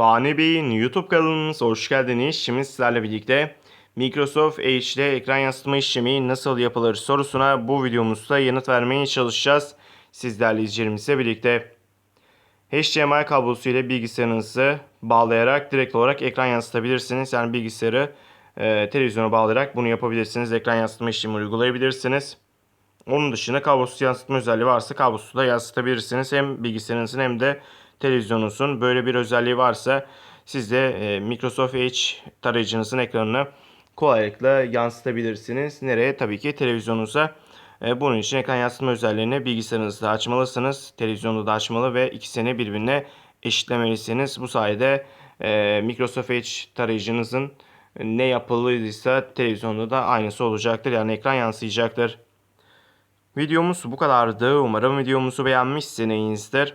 Fani Bey'in YouTube kanalımıza hoş geldiniz. Şimdi sizlerle birlikte Microsoft Edge'de ekran yansıtma işlemi nasıl yapılır sorusuna bu videomuzda yanıt vermeye çalışacağız. Sizlerle izleyicilerimizle birlikte. HDMI kablosu ile bilgisayarınızı bağlayarak direkt olarak ekran yansıtabilirsiniz. Yani bilgisayarı e, televizyona bağlayarak bunu yapabilirsiniz. Ekran yansıtma işlemi uygulayabilirsiniz. Onun dışında kablosuz yansıtma özelliği varsa kablosuz da yansıtabilirsiniz. Hem bilgisayarınızın hem de televizyonunuzun böyle bir özelliği varsa siz de e, Microsoft Edge tarayıcınızın ekranını kolaylıkla yansıtabilirsiniz. Nereye? Tabii ki televizyonunuza. E, bunun için ekran yansıtma özelliğini bilgisayarınızda açmalısınız. Televizyonda da açmalı ve ikisini birbirine eşitlemelisiniz. Bu sayede e, Microsoft Edge tarayıcınızın ne yapıldıysa televizyonda da aynısı olacaktır. Yani ekran yansıyacaktır. Videomuz bu kadardı. Umarım videomuzu beğenmişsinizdir.